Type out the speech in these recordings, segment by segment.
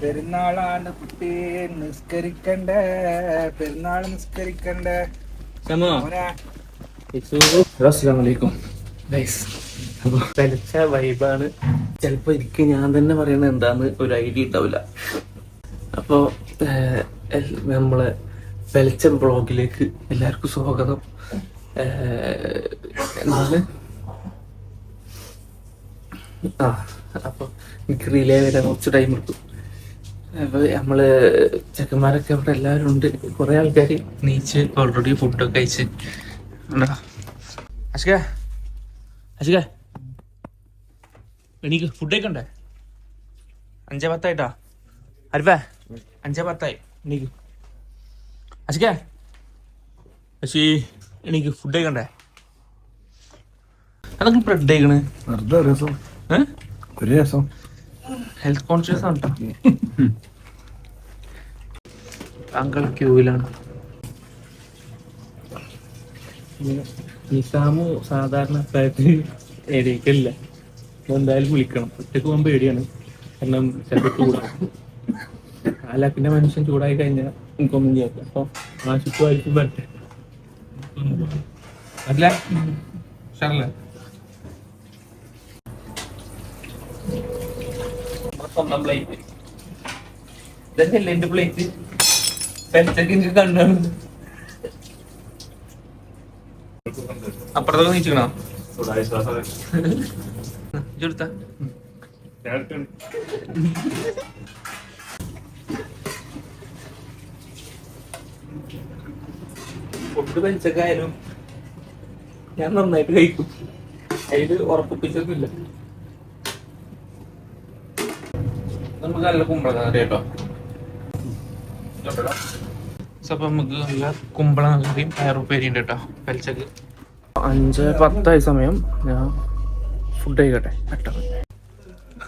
പെരുന്നാളാണ് കുട്ടി നിസ്കരിക്കണ്ട? പെരുന്നാൾ നിസ്കരിക്കണ്ട? തനിച്ച വൈബാണ്. ചിലപ്പോ എനിക്ക് ഞാൻ തന്നെ പറയണ എന്താന്ന് ഒരു ഐഡിയ ഉണ്ടാവില്ല. അപ്പോ നമ്മളെ വെളിച്ചം ബ്ലോഗിലേക്ക് എല്ലാവർക്കും സ്വാഗതം. ഏഹ്, എന്താണ് ആ അപ്പൊ എനിക്ക് റിലേ വരാൻ കുറച്ച് ടൈം എടുക്കും അപ്പൊ നമ്മൾ ചെക്കന്മാരൊക്കെ അവിടെ എല്ലാവരും ഉണ്ട്. കുറെ ആൾക്കാർ നീച്ച് ഓൾറെഡി ഫുഡൊക്കെ കഴിച്ച്. ഉണ്ടോ? അശിക അശിക. എനിക്ക് ഫുഡ് ഉണ്ടേ അഞ്ചേ പത്തായിട്ടാ? അരിഫേ അഞ്ചേ പത്തായി. എനിക്ക് അശിക അശി എനിക്ക് ഫുഡൊക്കെ ഉണ്ടേ അതൊക്കെ ബ്രെഡ് കഴിക്കണ്? വെറുതെ ഒരു രസം ഒരു രസം. ഹെൽത്ത് കോൺഷ്യസ് ആണ് താങ്കൾ ക്യൂവിലാണ് നിസാമു സാധാരണ എണീക്കില്ല അപ്പൊ എന്തായാലും വിളിക്കണം. ഒറ്റയ്ക്ക് പോകാൻ പേടിയാണ്. കാരണം ചിലപ്പോൾ ചൂടാവും. അല്ല പിന്നെ മനുഷ്യൻ ചൂടായി കഴിഞ്ഞാൽ എനിക്കൊന്നും ചെയ്യാം അപ്പൊ ആശുപത്രി പറ്റേ അല്ല ഉഷാറല്ലേ? സ്വന്തം പ്ലേറ്റ് ഇതന്നെയല്ലേ എന്റെ പ്ലേറ്റ് പെൻസൊക്കെ കണ്ടാണ്. അപ്പുറത്തൊക്കെ നീച്ചിക്കണോ? ഫുഡ് പെൻസൊക്കെയായാലും ഞാൻ നന്നായിട്ട് കഴിക്കും. അതിൽ ഉറപ്പിച്ചൊന്നുമില്ല നമുക്ക് നല്ല കുമ്പളങ്ങ കറി കേട്ടോ. അപ്പൊ നമുക്ക് നല്ല കുമ്പളങ്ങ കറിയും പയറുപ്പേരി ഉണ്ട് കേട്ടോ. പലിച്ചക്ക് അഞ്ച് പത്തായി സമയം ഞാൻ ഫുഡ് കഴിക്കട്ടെ. പെട്ടെന്ന്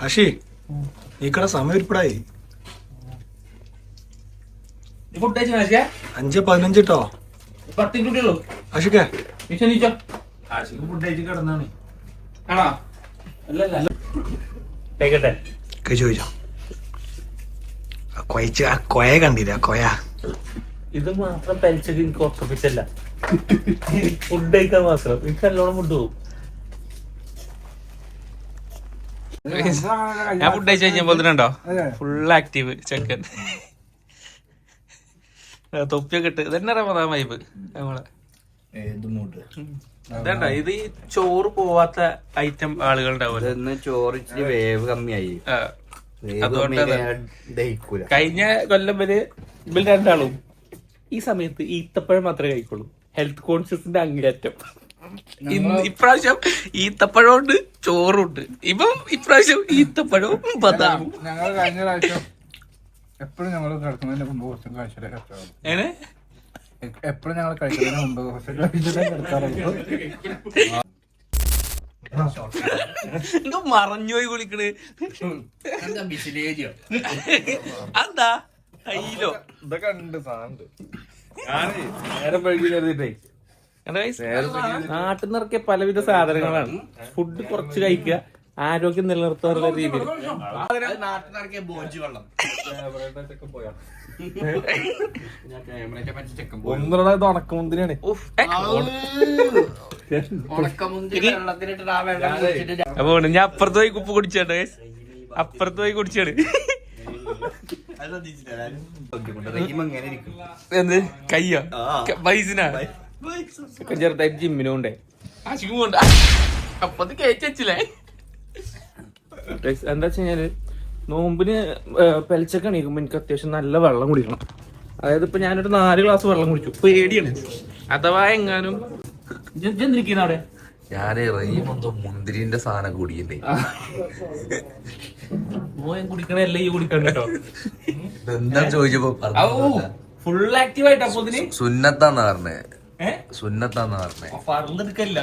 ആഷി നീക്കട സമയം കഴിച്ചാ അഞ്ച് പതിനഞ്ച് കേട്ടോ പത്ത് മിനിറ്റുള്ളൂ ആഷിക്കേ നീച്ചോ ഫുഡ് കഴിച്ച് കിടന്നാണ്. ആണോ? അല്ലല്ല. കഴിക്കട്ടെ. കഴിച്ചു കഴിച്ചോ. കൊയച്ച് ആ കൊയ കണ്ടില്ല കൊയ? ഇത് മാത്രം പരിച്ചത് എനിക്ക് ഉറപ്പിച്ചല്ല ഫുഡ് കഴിക്കാൻ മാത്രം. എനിക്ക് നല്ലോണം ഫുഡ് പോകും ഞാൻ ഫുഡ് കഴിച്ചു കഴിഞ്ഞപ്പോൾ തന്നെ ഫുൾ ആക്റ്റീവ് ചെക്കൻ. തൊപ്പിയൊക്കെ ഇട്ട്. ഇതന്നെ റമദാൻ വൈബ് നമ്മളെ. ഇതണ്ട ഇത് ഈ ചോറ് പോവാത്ത ഐറ്റം ആളുകൾ ഇന്ന് ചോറ് ഇച്ചിരി വേവ് കമ്മിയായി. കഴിഞ്ഞ കൊല്ലം വരെ ഇവർ രണ്ടാളും ഈ സമയത്ത് ഈത്തപ്പഴം മാത്രമേ കഴിക്കുള്ളൂ. ഹെൽത്ത് കോൺഷ്യസിന്റെ അങ്ങേറ്റം ഇന്ന് ഇപ്രാവശ്യം ചോറും ചോറുണ്ട് ഇപ്പം ഇപ്രാവശ്യം ഈത്തപ്പഴവും ബദാമും. ഞങ്ങൾ കഴിഞ്ഞ പ്രാവശ്യം എപ്പോഴും ഞങ്ങൾ കിടക്കുന്നതിന് മുമ്പ് കുറച്ചും കാഴ്ചയുടെ എപ്പോഴും ഞങ്ങൾ കഴിക്കുന്നതിന് മുമ്പ് കുറച്ച് കാഴ്ചയുടെ കിടക്കാറുള്ളൂ എന്തോ മറഞ്ഞുപോയി കുളിക്കണ്. എന്താ കയ്യിലോ? ഇതൊക്കെ ഉണ്ട് സാധനം നേരം വൈകി നാട്ടിൽ നിറക്കിയ പലവിധ സാധനങ്ങളാണ്. ഫുഡ് കുറച്ച് കഴിക്കുക ആരോഗ്യം നിലനിർത്താറുള്ള രീതിയിൽ. ഒന്നുള്ളത് ഇത് അപ്പൊ ഞാൻ അപ്പുറത്ത് പോയി കുപ്പ് കുടിച്ചാണ് അപ്പുറത്ത് പോയി കുടിച്ചാണ് എന്ത്? കയ്യോ. പൈസനാ ചെറുതായിട്ട് ജിമ്മിനും ഉണ്ടേ ആശിക്കും പോണ്ട. അപ്പൊ അത് വെച്ചില്ലേ? എന്താ വെച്ചാൽ നോമ്പിന് പെലച്ചൊക്കെ എണീക്കുമ്പോ എനിക്ക് അത്യാവശ്യം നല്ല വെള്ളം കുടിക്കണം. അതായത് ഇപ്പൊ ഞാനൊരു നാല് ഗ്ലാസ് വെള്ളം കുടിച്ചു. പേടിയാണ്. അഥവാ എങ്ങാനും എന്തിരിക്കുന്ന അവിടെ? ഞാനേ റഹീമെന്തോ മുന്തിരിന്റെ സാധനം കുടിക്കണ്ടേ മോൻ കുടിക്കണല്ലേ ഈ കുടിക്കണ്ടോ എന്താ ചോദിച്ചപ്പോ. ഫുൾ ആക്റ്റീവ് ആയിട്ട് അപ്പൊ ഇതിന്? സുന്നത്താന്നാ പറഞ്ഞേ. സുന്നത്താന്നാ പറഞ്ഞേ. പറഞ്ഞെടുക്കല്ല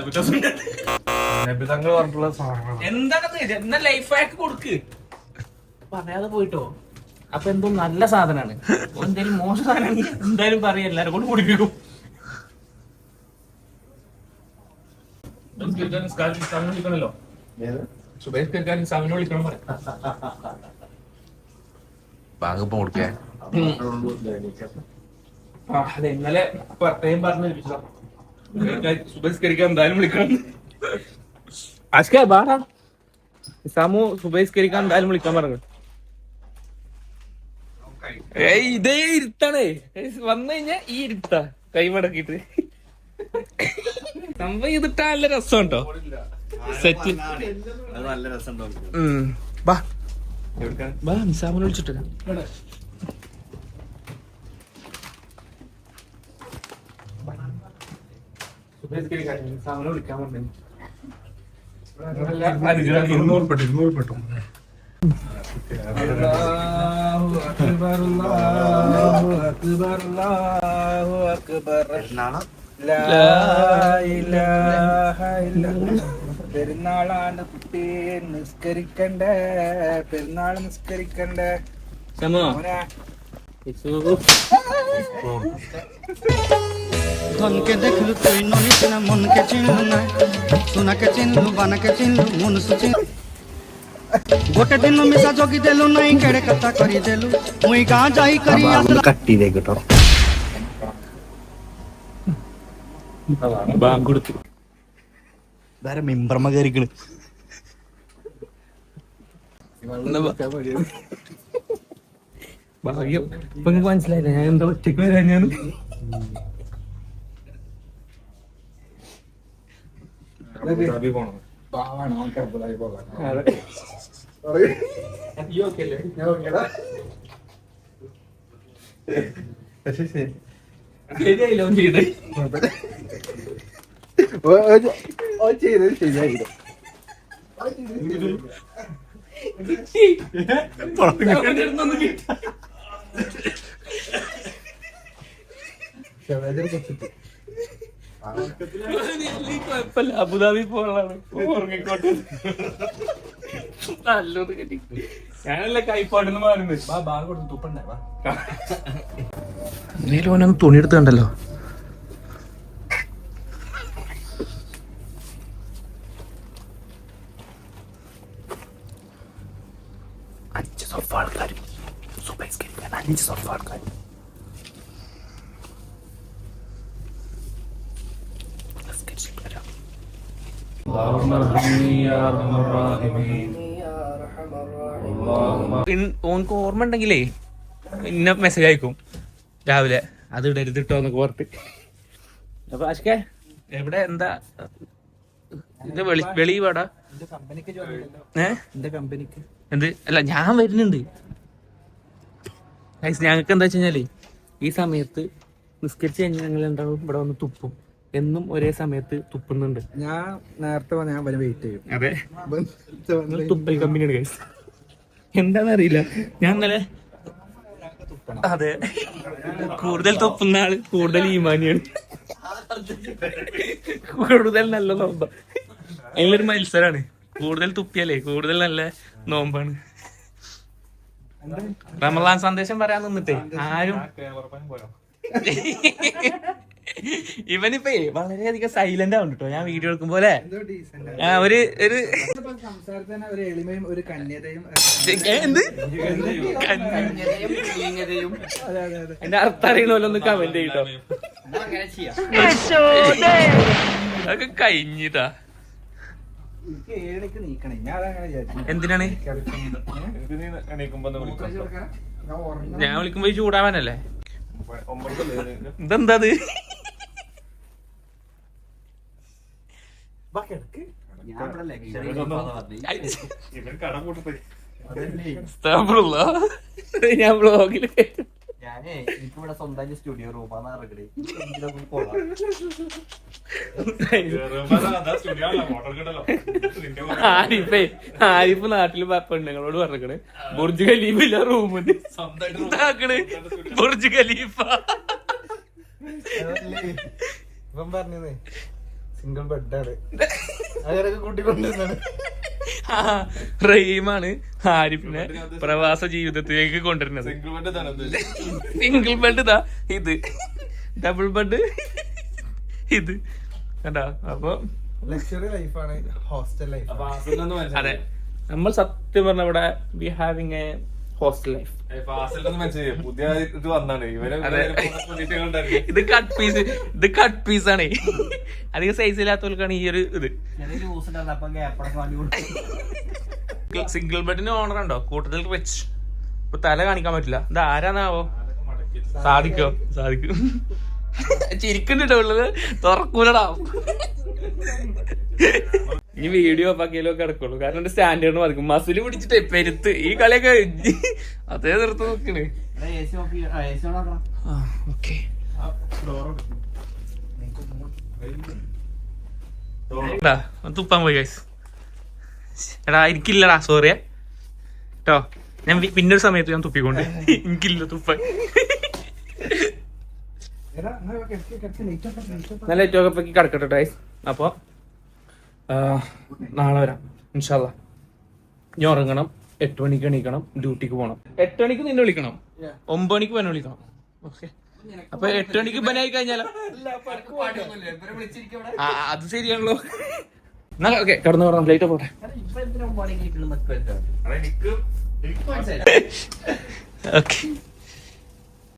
നബിതങ്ങൾ പറഞ്ഞിട്ടുള്ള സാധനങ്ങൾ എന്താണ് എന്നാ ലൈഫ് ഹാക്ക് കൊടുക്ക്. പറയാതെ പോയിട്ടോ. അപ്പൊ എന്തോ നല്ല സാധനമാണ് എന്തായാലും മോശം സാധനം എന്തായാലും പറയാം എല്ലാരും കൊണ്ട് കുടിപ്പിക്കും. സുബൈസ് കരിക്കാൻ സമയം വിളിക്കണം പറയാം. ബാങ്ക് ഇപ്പൊ കൊടുക്കേ? അതെ ഇന്നലെ പ്രത്യേകം പറഞ്ഞു സുബൈസ്കരിക്കാൻ എന്തായാലും വിളിക്കണം. അഷ്ക ബാടാ സാമു സുബൈസ്കരിക്കാൻ എന്തായാലും വിളിക്കാൻ പറഞ്ഞു. ഏയ് ഇതേ ഇരുത്താണേ വന്നു കഴിഞ്ഞാ ഈ ഇരുത്താ കൈ മടക്കിട്ട് സംഭവം ഇതിട്ടാ നല്ല രസം കേട്ടോ സെറ്റ് നല്ല രസം ബാ. ബാ നിസാമിനെ വിളിച്ചിട്ട് ഇരുന്നൂറ് പെട്ടു ഇരുന്നൂറ് പെട്ടു. പെരുന്നാളാണ് കുട്ടിയെ നിസ്കരിക്കണ്ട പെരുന്നാൾ നിസ്കരിക്കണ്ട ধনকে দেখলু তুই ননি চিনা মনকে চিনলু না সোনাকে চিনলু বানাকে চিনলু মনসু চিনলু গোটে দিন মিশা জগি দেলু নাই কেড়ে কথা করি দেলু মুই গাঁ যাই করি কাটি দে গোটা കട്ട് ചെയ്തേക്കട്ടോ ഇതാരെ മെമ്പർമ കയറിക്കണ്? ഭാഗ്യം. ഇപ്പൊ നിങ്ങക്ക് മനസ്സിലായില്ല? ഞാൻ എന്താ ഒറ്റയ്ക്ക് വരാൻ ഞാൻ? പാവാണ് അവൻ ചെയ്തേ ശരിയായി അബുദാബി പോകാനാണ് ഉറങ്ങിക്കോട്ടെ. നല്ലത് കിട്ടി ഞാനല്ല കൈപ്പാടെന്ന് മാറുന്നത്. എന്തേലും ഓനൊന്ന് തുണിയെടുത്ത് കണ്ടല്ലോ അഞ്ച് സോഫ ആൾക്കാർ സുബൈസ്കരിക്കാൻ അഞ്ച് സോഫ ആൾക്കാർ ഓനക്ക് ഓർമ്മ ഉണ്ടെങ്കിലേ ഇന്ന മെസ്സേജ് അയക്കും. രാവിലെ. അത് ഇവിടെ എഴുതിട്ടോ എന്നൊക്കെ പറഞ്ഞിട്ട് അപ്പൊ എവിടെ? എന്താ? ഇത് വെളി വെളി പാടാ ഏ? എന്ത്? അല്ല ഞാൻ വരുന്നുണ്ട്. ഞങ്ങൾക്ക് എന്താ വെച്ച് കഴിഞ്ഞാൽ ഈ സമയത്ത് നിസ്കരിച്ച് കഴിഞ്ഞാൽ ഞങ്ങൾ ഉണ്ടാവും ഇവിടെ വന്ന് തുപ്പും. എന്നും ഒരേ സമയത്ത് തുപ്പുന്നുണ്ട്. ഞാൻ നേരത്തെ ഞാൻ വരെ വെയിറ്റ് ചെയ്യും. അതെ. തുപ്പൽ കമ്പനിയാണ് അറിയില്ല ഞാൻ ഇന്നലെ അതെ. കൂടുതൽ തൊപ്പുന്ന ആൾ കൂടുതൽ ഈമാനിയാണ്. കൂടുതൽ നല്ല നോമ്പ. അതിലൊരു മത്സരാണ്. കൂടുതൽ തുപ്പിയല്ലേ കൂടുതൽ നല്ല നോമ്പാണ്. റമലാൻ സന്ദേശം പറയാൻ നിന്നിട്ടേ ആരും ഇവനിപ്പേ വളരെയധികം സൈലന്റ് ആവും കേട്ടോ ഞാൻ വീഡിയോ എടുക്കുമ്പോ ആ ഒരു ഒരു സംസാരത്തിന് ഒരു എളിമയും ഒരു കന്യതയും ഏ, എന്ത്? എന്റെ അർത്ഥം അറിയണമല്ലോ കമന്റ് ചെയ്യട്ടോ അതൊക്കെ കഴിഞ്ഞിട്ടാ എന്തിനാണ്? ഞാൻ വിളിക്കുമ്പോ ചൂടാവാനല്ലേ? ഇതെന്താ ഞാൻ ഞാനേ എനിക്കിവിടെ സ്റ്റുഡിയോ റൂമാന്ന് ഇറങ്ങണേ ആരിഫേ ആരിഫ് നാട്ടിൽ പെണ്ണുങ്ങളോട് പറഞ്ഞേ ബുർജ് ഖലീഫില്ല റൂമിന് ഇതാക്കണ് ബുർജ് ഖലീഫ. ഇവൻ പറഞ്ഞത് സിംഗിൾ ബെഡാണ് ആ, റഹീമാണ് ആരിഫിനെ പ്രവാസ ജീവിതത്തിലേക്ക് കൊണ്ടുവരുന്നത്. സിംഗിൾ ബെഡ് ഇതാ. ഇത് ഡബിൾ ബെഡ് ഇത്. കണ്ടാ? അപ്പൊ ലക്ഷറി ലൈഫാണ് ഹോസ്റ്റൽ ലൈഫ് അതെ. നമ്മൾ സത്യം പറഞ്ഞ ഇവിടെ we having a hostel life പുതിയ ഇത് വന്നാണ്. ഇവരെ ഇത് കട്ട് പീസ് ഇത് കട്ട് പീസ് ആണ്. അധികം സൈസ് ഇല്ലാത്തവർക്കാണ് ഈ ഒരു ഇത്. സിംഗിൾ ബെഡിന് ഓണർ ഉണ്ടോ? കൂട്ടത്തിൽ വെച്ച് ഇപ്പൊ തല കാണിക്കാൻ പറ്റില്ല. ഇത് ആരാന്നാവോ? സാധിക്കോ? സാധിക്കും. ചിരിക്കുന്നുണ്ടോ ഉള്ളത്? തുറക്കൂലടാ. ഈ വീഡിയോ പക്കയിലോ കിടക്കുള്ളൂ കാരണം എന്റെ സ്റ്റാൻഡേർഡ് മതിക്കും. മസിൽ പിടിച്ചിട്ടേ പെരുത്ത്. ഈ കളിയൊക്കെ അതേ നിർത്തു നോക്കണ് ഓക്കെ തുപ്പാൻ പോയി ഗൈസ് എടാ എനിക്കില്ലടാ സോറിയ കേട്ടോ ഞാൻ പിന്നൊരു സമയത്ത് ഞാൻ തുപ്പിക്കൊണ്ട്. എനിക്കില്ല തുപ്പാൻ. നല്ല ഏറ്റവും ഒക്കെ കിടക്കട്ടെ ഗൈസ് അപ്പൊ ആ, നാളെ വരാം. ഇൻഷാല്ല ഞാൻ ഉറങ്ങണം. എട്ട് മണിക്ക് എണീക്കണം. ഡ്യൂട്ടിക്ക് പോകണം എട്ട് മണിക്ക് നിന്നെ വിളിക്കണം. ഒമ്പത് മണിക്ക് പന്നെ വിളിക്കണം. ഓക്കെ. അപ്പൊ എട്ട് മണിക്ക് പനായി കഴിഞ്ഞാലോ? ആ, അത് ശരിയാണല്ലോ. എന്നാ ഓക്കെ കടന്നു പറഞ്ഞ ലൈറ്റ് പോട്ടെ. ഓക്കെ.